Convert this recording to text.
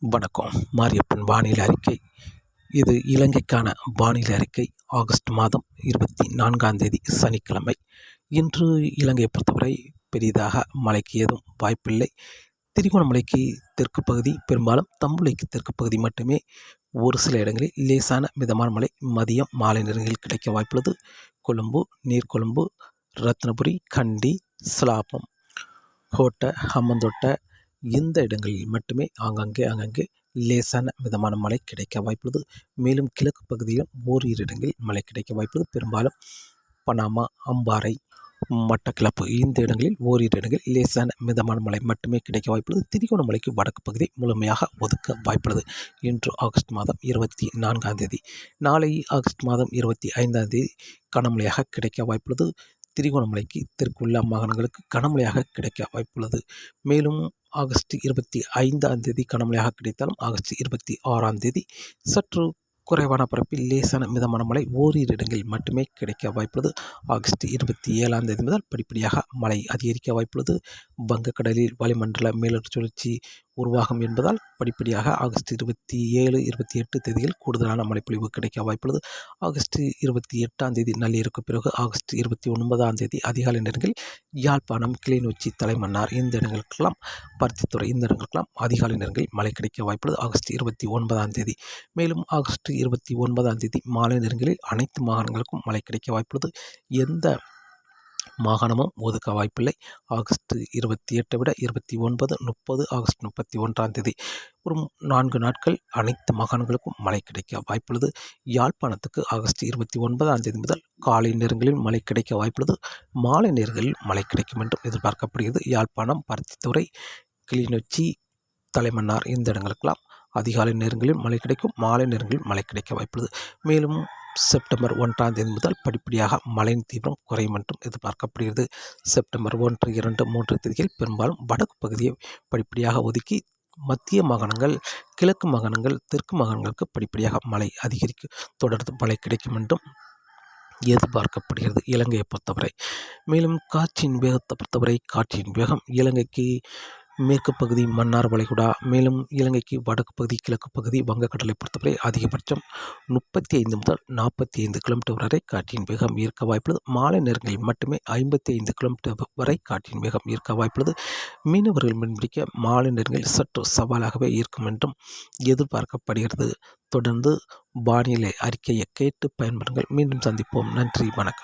வணக்கம். மாரியப்பன் வானிலை அறிக்கை. இது இலங்கைக்கான வானிலை அறிக்கை. ஆகஸ்ட் மாதம் இருபத்தி நான்காம் தேதி சனிக்கிழமை. இன்று இலங்கையை பொறுத்தவரை பெரிதாக மழைக்கு ஏதும் வாய்ப்பில்லை. திரிகோணமலைக்கு தெற்கு பகுதி பெரும்பாலும் தம்புளைக்கு தெற்கு பகுதி மட்டுமே. ஒரு சில இடங்களில் லேசான மிதமான மழை மதியம் மாலை நேரங்களில் கிடைக்க வாய்ப்புள்ளது. கொழும்பு நீர்கொழும்பு ரத்னபுரி கண்டி சிலாபம் கோட்டை ஹம்மந்தோட்டை இந்த இடங்களில் மட்டுமே ஆங்காங்கே ஆங்காங்கே லேசான மிதமான மழை கிடைக்க வாய்ப்புள்ளது. மேலும் கிழக்கு பகுதியில் ஓரிரு இடங்களில் மழை கிடைக்க வாய்ப்புள்ளது. பெரும்பாலும் பனாமா அம்பாறை மட்டக்கிளப்பு இந்த இடங்களில் ஓரிரு இடங்களில் லேசான மிதமான மழை மட்டுமே கிடைக்க வாய்ப்புள்ளது. திரிகோணமலைக்கு வடக்கு பகுதி முழுமையாக ஒதுக்க வாய்ப்புள்ளது. இன்று ஆகஸ்ட் மாதம் இருபத்தி நான்காம் தேதி. நாளை ஆகஸ்ட் மாதம் இருபத்தி ஐந்தாம் தேதி கனமழையாக கிடைக்க வாய்ப்புள்ளது. திரிகோணமலைக்கு தெற்குள்ள மாகாணங்களுக்கு கனமழையாக கிடைக்க வாய்ப்புள்ளது. மேலும் ஆகஸ்ட் இருபத்தி ஐந்தாம் தேதி கனமழையாக கிடைத்தாலும் ஆகஸ்ட் இருபத்தி ஆறாம் தேதி சற்று குறைவான பரப்பில் லேசான மிதமான மழை ஓரிரு இடங்களில் மட்டுமே கிடைக்க வாய்ப்புள்ளது. ஆகஸ்ட் இருபத்தி ஏழாம் தேதி முதல் படிப்படியாக மழை அதிகரிக்க வாய்ப்புள்ளது. வங்கக்கடலில் வளிமண்டல மேலடுக்கு சுழற்சி உருவாகும் என்பதால் படிப்படியாக ஆகஸ்ட் இருபத்தி ஏழு இருபத்தி எட்டு தேதியில் கூடுதலான மழைப்பொழிவு கிடைக்க வாய்ப்புள்ளது. ஆகஸ்ட் இருபத்தி எட்டாம் தேதி நள்ளிருக்கு பிறகு ஆகஸ்ட் இருபத்தி ஒன்பதாம் தேதி அதிகாலை நேரங்களில் யாழ்ப்பாணம் கிளிநொச்சி தலைமன்னார் இந்த இடங்களுக்கெல்லாம் பருத்தித்துறை இந்த இடங்களுக்கெல்லாம் அதிகாலை நேரங்களில் மழை கிடைக்க வாய்ப்புள்ளது. ஆகஸ்ட் இருபத்தி ஒன்பதாம் தேதி. மேலும் ஆகஸ்ட் இருபத்தி ஒன்பதாம் தேதி மாலை நேரங்களில் அனைத்து மாகாணங்களுக்கும் மழை கிடைக்க வாய்ப்புள்ளது. எந்த மாகாணமும் ஒதுக்க வாய்ப்பில்லை. ஆகஸ்ட் இருபத்தி எட்டை விட இருபத்தி ஒன்பது முப்பது ஆகஸ்ட் முப்பத்தி ஒன்றாம் தேதி. ஒரு நான்கு நாட்கள் அனைத்து மாகாணங்களுக்கும் மழை கிடைக்க வாய்ப்புள்ளது. யாழ்ப்பாணத்துக்கு ஆகஸ்ட் இருபத்தி ஒன்பதாம் தேதி முதல் காலை நேரங்களில் மழை கிடைக்க வாய்ப்புள்ளது. மாலை நேரங்களில் மழை கிடைக்கும் என்றும் எதிர்பார்க்கப்படுகிறது. யாழ்ப்பாணம் பருத்தித்துறை கிளிநொச்சி தலைமன்னார் இந்த இடங்களுக்கெல்லாம் அதிகாலை நேரங்களில் மழை கிடைக்கும். மாலை நேரங்களில் மழை கிடைக்க வாய்ப்புள்ளது. மேலும் செப்டம்பர் ஒன்றாம் தேதி முதல் படிப்படியாக மழையின் தீவிரம் குறையும் என்றும் எதிர்பார்க்கப்படுகிறது. செப்டம்பர் ஒன்று இரண்டு மூன்று தேதியில் பெரும்பாலும் வடக்கு பகுதியை படிப்படியாக ஒதுக்கி மத்திய மாகாணங்கள் கிழக்கு மாகாணங்கள் தெற்கு மாகாணங்களுக்கு படிப்படியாக மழை அதிகரிக்க தொடர்ந்து மழை கிடைக்கும் என்றும் எதிர்பார்க்கப்படுகிறது இலங்கையை பொறுத்தவரை. மேலும் காற்றின் வேகத்தை பொறுத்தவரை காற்றின் வேகம் இலங்கைக்கு மேற்கு பகுதி மன்னார் வளைகுடா மேலும் இலங்கைக்கு வடக்கு பகுதி கிழக்கு பகுதி வங்கக்கடலை பொறுத்தவரை அதிகபட்சம் முப்பத்தி ஐந்து முதல் நாற்பத்தி ஐந்து கிலோமீட்டர் வரை காற்றின் வேகம் ஈர்க்க வாய்ப்புள்ளது. மாலை நேரங்களில் மட்டுமே ஐம்பத்தி ஐந்து கிலோமீட்டர் வரை காற்றின் வேகம் ஈர்க்க வாய்ப்புள்ளது. மீனவர்கள் மீன்பிடிக்க மாலை நேரங்களில் சற்று சவாலாகவே இருக்கும் என்றும் எதிர்பார்க்கப்படுகிறது. தொடர்ந்து வானிலை அறிக்கையை கேட்டு பயன்படுங்கள். மீண்டும் சந்திப்போம். நன்றி. வணக்கம்.